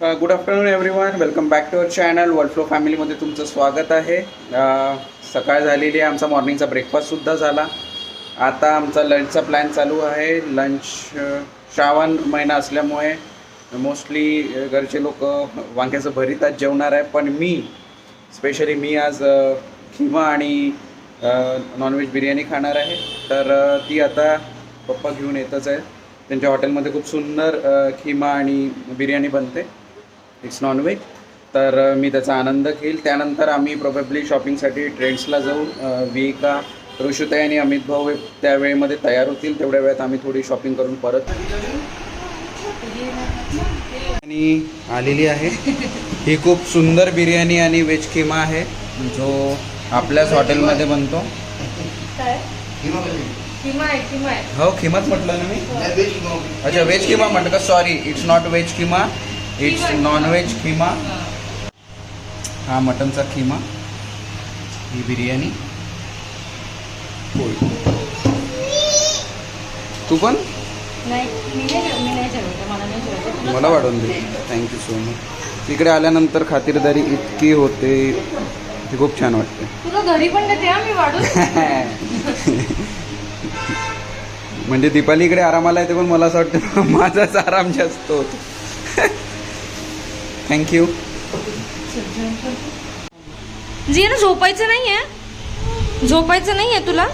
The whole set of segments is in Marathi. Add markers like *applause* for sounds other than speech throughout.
Good afternoon everyone welcome back to our channel world flow फॅमिलीमध्ये तुमचं स्वागत आहे. सकाळ झालेली आहे. आमचा मॉर्निंगचा ब्रेकफास्टसुद्धा झाला. आता आमचा लंचचा प्लॅन चालू आहे. लंच श्रावण महिना असल्यामुळे मोस्टली घरचे लोक वांग्याचं भरीत आज जेवणार आहे. पण मी स्पेशली मी आज खिमा आणि नॉनव्हेज बिर्याणी खाणार आहे. तर ती आता पप्पा घेऊन येतच आहे. त्यांच्या हॉटेलमध्ये खूप सुंदर खिमा आणि बिर्याणी बनते. इट्स नॉनव्हेज तर मी त्याचा आनंद घेईल. त्यानंतर आम्ही प्रोबेबली शॉपिंगसाठी ट्रेंड्सला जाऊ विका ऋषुताई आणि अमित भाऊ त्या वेळेमध्ये तयार होतील. तेवढ्या वेळात आम्ही थोडी शॉपिंग करून परत आणि आलेली आहे. ही खूप सुंदर बिर्याणी आणि व्हेज किमा आहे जो आपल्याच हॉटेलमध्ये बनतो. किमा आहे किमा आहे. हो खिमाच म्हटलं ना मी? अच्छा व्हेज किमा म्हटलं का? Sorry it's not veg keema it's non veg keema हा मटनचा खिमा ही बिर्याणी पोळी. तू पण मला वाढवून दे. थँक्यू सो मच इकडे आल्यानंतर खातिरदारी इतकी होते. ती खूप छान वाटते. तुला घरी पण *laughs* म्हणजे दीपाली इकडे आरामाला येते पण मला असं वाटतं *laughs* माझाच आराम जास्त होतो. थँक्यू जी ना झोपायचं नाहीये? झोपायचं नाहीये तुला?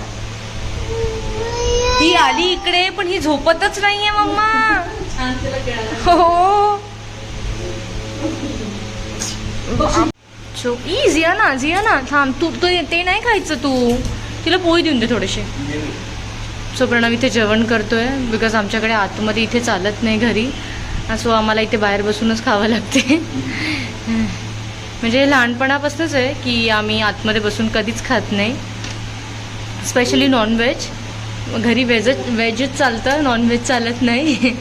ही आली इकडे पण ही झोपतच नाहीये मम्मा. हो. ई जिया ना जिया ना थांब तू तू ते नाही खायचं तू. तिला पोळी देऊन दे थोडेसे. सो प्रणव इथे जेवण करतोय बिकॉज आमच्याकडे आतमध्ये इथे चालत नाही घरी. सो आम्हाला इथे बाहेर बसूनच खावं लागते. म्हणजे लहानपणापासूनच आहे की आम्ही आतमध्ये बसून कधीच खात नाही. स्पेशली नॉनव्हेज घरी व्हेजच व्हेजच चालतं नॉनव्हेज चालत नाही.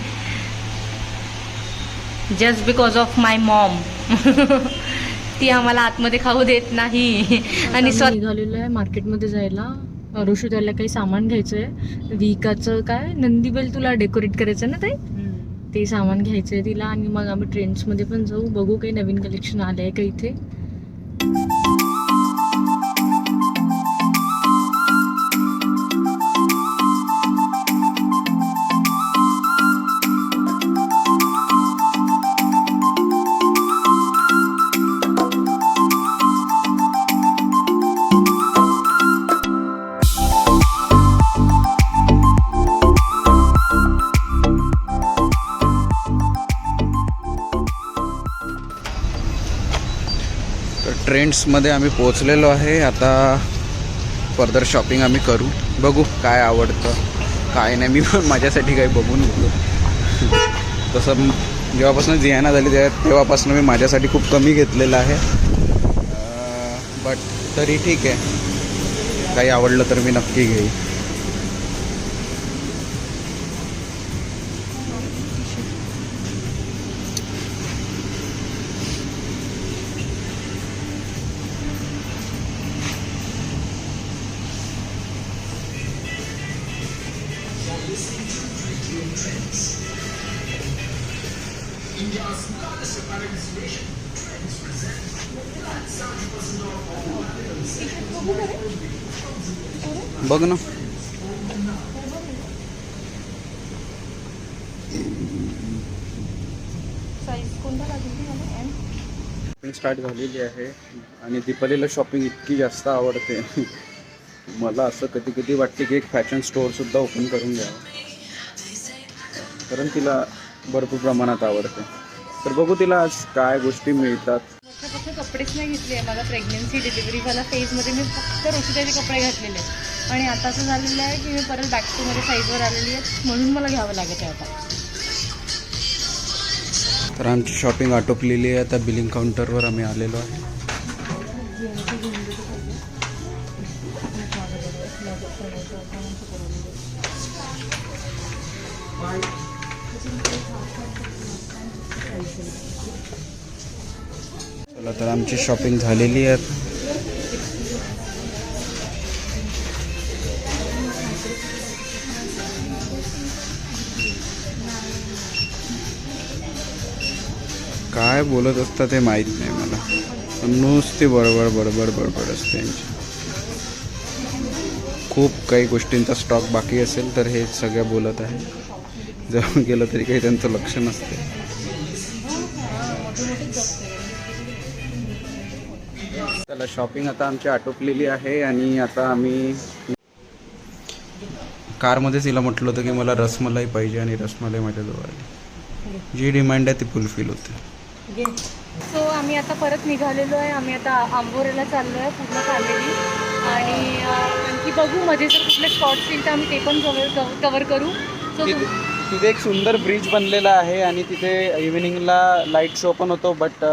Just because of my mom ती आम्हाला आतमध्ये खाऊ देत नाही. आणि स्वतः निघालेलो आहे मार्केटमध्ये जायला. ऋषू त्याला काही सामान घ्यायचं आहे विकाचं काय? नंदीबेल तुला डेकोरेट करायचं ना ते ते सामान घ्यायचं आहे तिला आणि मग आम्ही ट्रेंड्समध्ये पण जाऊ. बघू काही नवीन कलेक्शन आलं आहे का इथे? ट्रेंड्समध्ये आम्ही पोचलेलो आहे. आता फर्दर शॉपिंग आम्ही करू. बघू काय आवडतं काय नाही. मी पण माझ्यासाठी काही बघून घेतो. तसं जेव्हापासून जियाना झाली तेव्हा तेव्हापासून मी माझ्यासाठी खूप कमी घेतलेलं आहे. बट तरी ठीक आहे. काही आवडलं तर मी नक्की घेईन. बघ ना. शॉपिंग स्टार्ट झालेली आहे आणि दीपालीला शॉपिंग इतकी जास्त आवडते. मला असं कधी कधी वाटते की एक फॅशन स्टोअरसुद्धा ओपन करून द्यावं कारण तिला भरपूर प्रमाणात आवडते. तर बघू तिला आज काय गोष्टी मिळतात. फक्त कपडेच नाही घेतले माझा प्रेग्नेन्सी डिलिव्हरीवाला फेजमध्ये मी फक्त ऋषिताचे कपडे घातलेले आणि आता असं झालेलं आहे की मी परत बॅक टू मध्ये साईजवर आलेली आहे. म्हणून मला घ्यावं लागत आहे आता. तर आमची शॉपिंग आटोपलेली आहे. आता बिलिंग काउंटरवर आम्ही आलेलो आहे. तर आमची शॉपिंग झालेली आहे. काय बोलत असतात ते माहीत नाही मला. पण नुसती बडबड बडबड बडबड असते यांची. खूप काही गोष्टींचा स्टॉक बाकी असेल तर हे सगळ्या बोलत आहे. जाऊन गेलं तरी काही त्यांचं लक्ष नसते. चला शॉपिंग आता आमची आटोपलेली आहे आणि आता आम्ही कारमध्येच तिला म्हटलं होतं की मला रसमलाई पाहिजे आणि रसमलाई माझ्याजवळ आली. जी डिमांड आहे ती फुलफिल होते. सो आम्ही आता परत निघालेलो आहे. आम्ही आता आंबोरेला चाललो आहे पूर्ण फॅमिली आणि आणखी बघू मध्ये जर कुठले स्पॉट्स येईल तर आम्ही ते पण कवर कवर करू. सो तिथे तिथे एक सुंदर ब्रिज बनलेला आहे आणि तिथे इव्हिनिंगला लाइट शो पण होतो but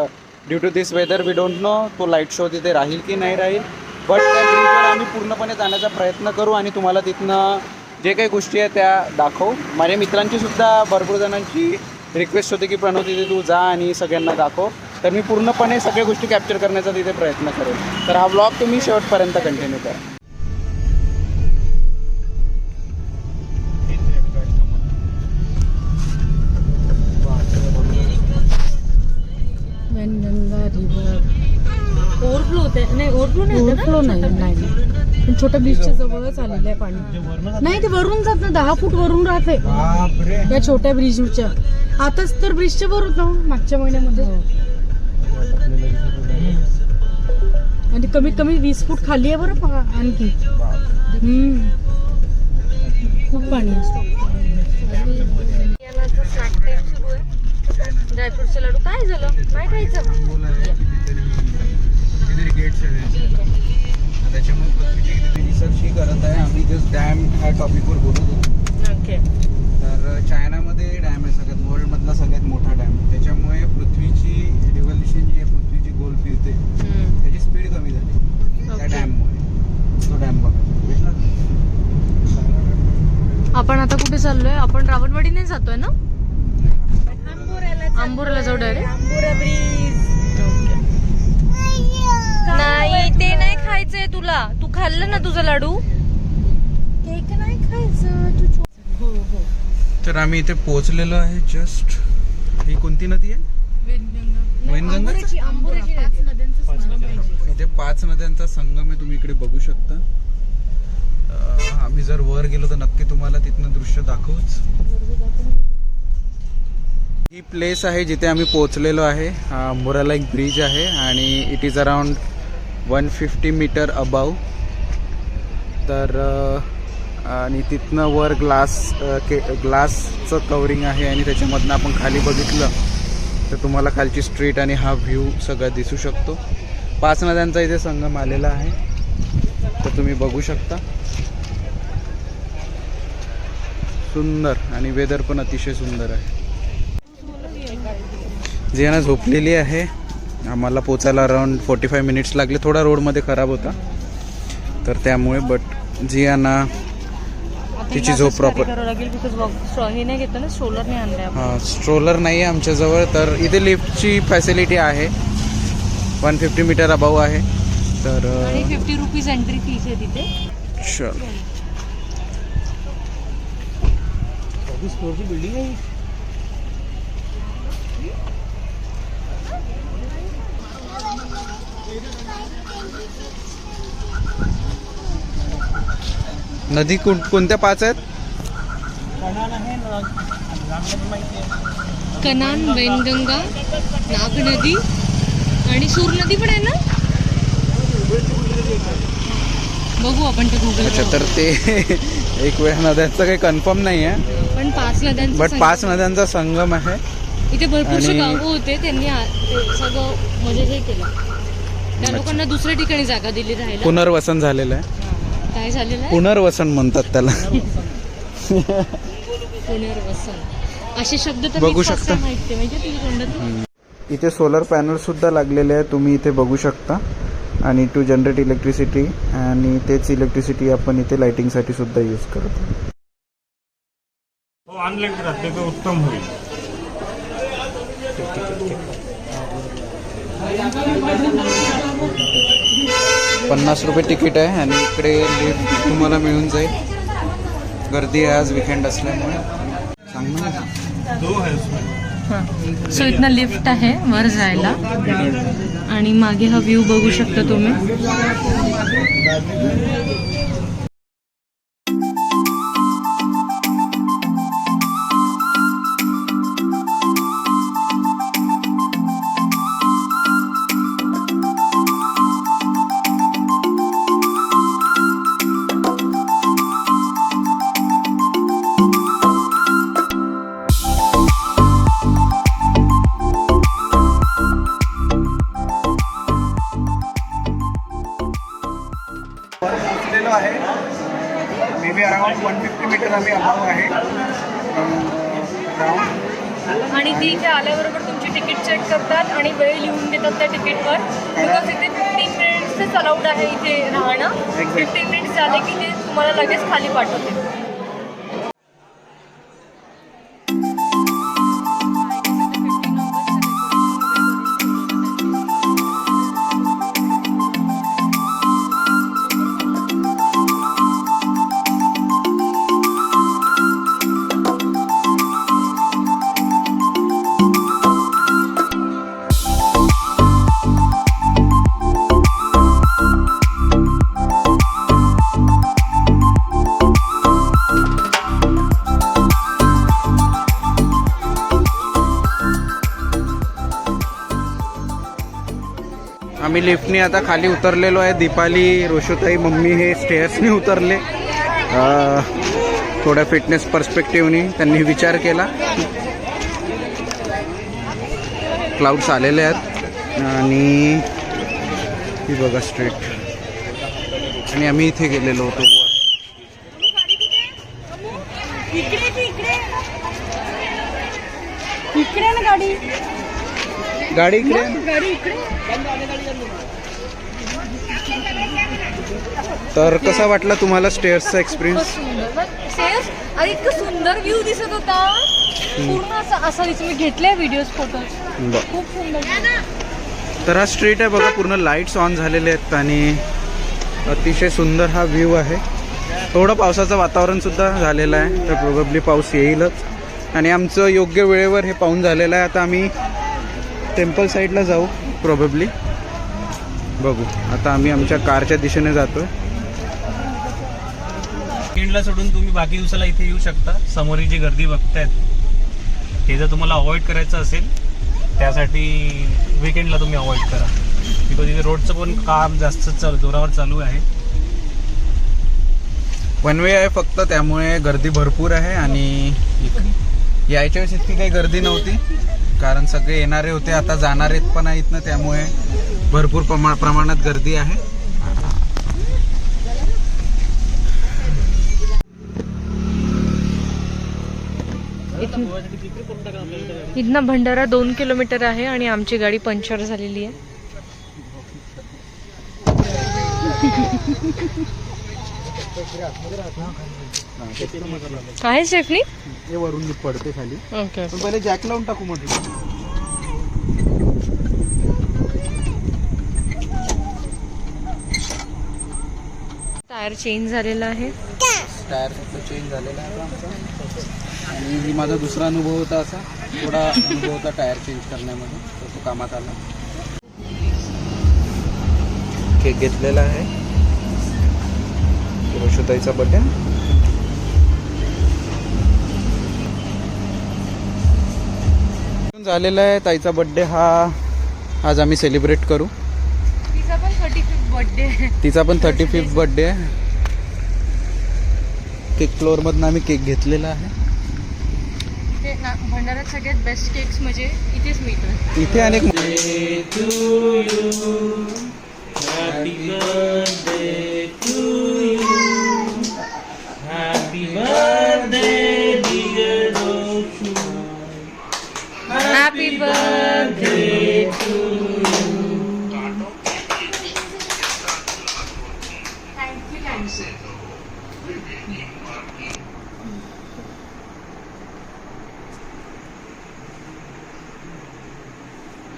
due to this weather we don't know तो लाइट शो तिथे राहील की नाही राहील. बट त्या ब्रिजवर आम्ही पूर्णपणे जाण्याचा प्रयत्न करू आणि तुम्हाला तिथनं जे काही गोष्टी आहेत त्या दाखवू. माझ्या मित्रांची सुद्धा भरपूर जणांची रिक्वेस्ट होती की प्रणव तिथे तू जा आणि सगळ्यांना दाखव. तर मी पूर्णपणे सगळ्या गोष्टी कॅप्चर करण्याचा तिथे प्रयत्न करेन. तर हा ब्लॉग तुम्ही शेवटपर्यंत कंटिन्यू करा. छोट्या बीचच्या जवळच आलेलं आहे पाणी. नाही ते वरून जात ना दहा फूट वरून राहते. या छोट्या ब्रिजच्या आताच तर ब्रिजच्या वर होतं मागच्या महिन्यामध्ये. आणि कमीत कमी वीस फूट खाली आहे बरं पहा आणखी. हम्म. खूप पाणी ड्रायफ्रुटचे लाडू काय झालं? काय खायचं? त्याच्यामुळे रिसर्च ही करत आहे. आम्ही जस्ट डॅम ह्या टॉपिकवर बोलत होतो. ओके. तर चायनामध्ये डॅम आहे सगळ्यात वर्ल्डमधला सगळ्यात मोठा डॅम त्याच्यामुळे पृथ्वीची रिव्हल्युशन जी आहे पृथ्वीची गोल फिरते त्याची स्पीड कमी झाली. त्या Okay. डॅममुळे तो डॅम बघा. भेटला? आपण आता कुठे चाललोय? आपण रावणवाडीने जातोय ना? आंबोराला जाऊ डायरेक्ट आंबोरा ब्रिज नाही ते नाही खायचंय तुला. तू खाल्लं ना तुझा लाडू? केक नाही खायचं तू हो हो. तर आम्ही इथे पोहोचलेलो आहे जस्ट ही कोणती नदी आहे? वैनगंगा. इथे पाच नद्यांचा संगम आहे तुम्ही इकडे बघू शकता. आम्ही जर वर गेलो तर नक्की तुम्हाला तिथनं दृश्य दाखवूच. ही प्लेस आहे जिथे आम्ही पोहोचलेलो आहे. हा अंबोराला एक ब्रिज आहे आणि it is around one fifty metre above तर आणि तिथनं वर ग्लास के ग्लासचं कवरिंग आहे आणि त्याच्यामधनं आपण खाली बघितलं तर तुम्हाला खालची स्ट्रीट आणि हा व्ह्यू सगळा दिसू शकतो. पाच नद्यांचा इथे संगम आलेला आहे. तर तुम्ही बघू शकता. सुंदर आणि वेदर पण अतिशय सुंदर आहे. जियाना झोपलेली आहे. आम्हाला पोचायला अराउंड फोर्टी फाय मिनिट्स लागले. थोडा रोडमध्ये खराब होता. तर त्यामुळे बट जियाना तिची झोप करावं लागेल? हे नाही घेतो ना सोलर नाही. हां स्ट्रोलर नाही आहे आमच्याजवळ. तर इथे लिफ्टची फॅसिलिटी आहे. वन फिफ्टी मीटर अबाव आहे. तर फिफ्टी रुपीज एंट्री फीस आहे तिथे. चल. नदी कोण कोणत्या पाच आहेत? कनान वैनगंगा नाग नदी आणि सूर नदी पण आहे ना? बघू आपण ते गुगल अच्छा तर ते *laughs* एक वेळ नद्यांचं काही कन्फर्म नाही आहे पण पाच नद्यांचं बट संगम. पाच नद्यांचा संगम आहे. इथे भरपूरशे आणि- गावं होते त्यांनी आ- ते सगळं म्हणजे हे केलं. त्या लोकांना दुसऱ्या ठिकाणी जागा दिली राहायला. पुनर्वसन झालेलं आहे. काय झालेलं आहे? पुनर्वसन म्हणतात त्याला. पुनर्वसन. असे शब्द तर बघू मी शकता. माहिती म्हणजे तोंडातून? इथे सोलर पॅनल सुद्धा लागलेले आहे तुम्ही इथे बघू शकता. आणि टू जनरेट इलेक्ट्रिसिटी आणि तेच इलेक्ट्रिसिटी आपण इथे लाइटिंगसाठी सुद्धा यूज करतो. हो राहते तर उत्तम होईल. पन्नास रुपये तिकीट आहे आणि इकडे लिफ्ट तुम्हाला मिळून जाईल. गर्दी आहे आज विकेंड असल्यामुळे. सांग ना. सो इथनं लिफ्ट आहे वर जायला. आणि मागे हा व्ह्यू बघू शकता तुम्ही. त्या तिकीटवर. बिकॉज इथे फिफ्टीन मिनिट्सच अलाउड आहे इथे राहणं. फिफ्टीन मिनिट्स झाले की ते तुम्हाला लगेच खाली पाठवते आम्ही लिफ्टने आता खाली उतरलेलो आहे. दीपाली रोशोताई मम्मी हे स्टेअर्सनी उतरले. थोड्या फिटनेस पर्स्पेक्टिव्हनी त्यांनी विचार केला. क्लाउड्स आलेले आहेत. आणि ही बघा स्ट्रीट आणि आम्ही इथे गेलेलो होतो. वर इकडे ना गाडी इकडे. गाडी तर कसा वाटला तुम्हाला स्टेअर्सचा एक्सपिरियन्स आणि इतकं सुंदर व्ह्यू दिसत होता. पूर्ण असं असं दिसत. मी घेतले व्हिडिओज फोटोज खूप सुंदर तर हा स्ट्रीट आहे बघा पूर्ण लाईट्स ऑन झालेले आहेत आणि अतिशय सुंदर हा व्ह्यू आहे. थोडं पावसाचं वातावरण सुद्धा झालेलं आहे. तर प्रोबेबली पाऊस येईलच. आणि आमचं योग्य वेळेवर हे पाहून झालेलं आहे. आता आम्ही टेम्पल साईडला जाऊ प्रोबेबली बघू. आता आम्ही आमच्या कारच्या दिशेने जातो वीकेंडला सोडून तुम्ही बाकी दिवसाला इथे येऊ शकता. समोरची जी गर्दी बघतायत हे जर तुम्हाला अवॉइड करायचं असेल त्यासाठी विकेंडला तुम्ही अवॉइड करा. बिकॉज इथे रोडचं पण काम जास्त चालू जोरावर चालू आहे. वन वे आहे फक्त त्यामुळे गर्दी भरपूर आहे आणि यायच्या वेळेस इतकी काही गर्दी नव्हती. कारण सगळे येणारे होते आता जाणारे पण आहेत ना त्यामुळे भरपूर प्रमा प्रमाणात गर्दी आहे. इथनं भंडारा दोन किलोमीटर आहे आणि आमची गाडी पंक्चर झालेली आहे. आहे स्टेफनी हे वरून पडते खाली. ओके. पण पहिले जॅक लावून टाकू म्हटलं टायर चेंज झालेला आहे. टायर फक्त चेंज झालेला आहे आणि ही माझा दुसरा अनुभव होता असा थोडा अनुभव होता टायर चेंज करण्यामध्ये तर तो कामात आला. केक घेतलेला आहे. रोशुताईचा बड्डे. झालेला आहे. ताईचा बड्डे हा आज आम्ही सेलिब्रेट करू. तिचा पण थर्टी फिफ्थ बर्थडे आहे. तिचा पण थर्टी फिफ्थ बर्थडे आहे केक फ्लोअरमधनं आम्ही केक घेतलेला आहे. इथे ना भंडाऱ्यात सगळ्यात बेस्ट केक्स म्हणजे इथेच मिळतात. इथे अनेक हॅपी बर्थडे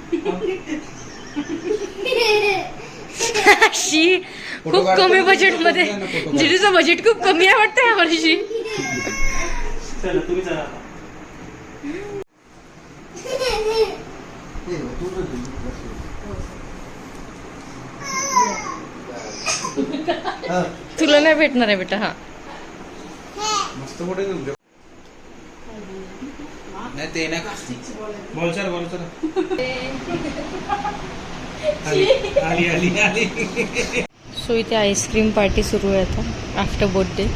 *laughs* शी खूप कमी ना, फोटो जिजूचं बजेट खूप कमी आहे वाटतं यावर्षी. चला तुम्ही चला. तुला नाही भेटणार आहे बेटा हा. मस्त मोठे नाही ते नाही. बोल सर बोल सर आली आली आली. आली सो इथे आईस्क्रीम पार्टी सुरू आहे आता आफ्टर बर्थडे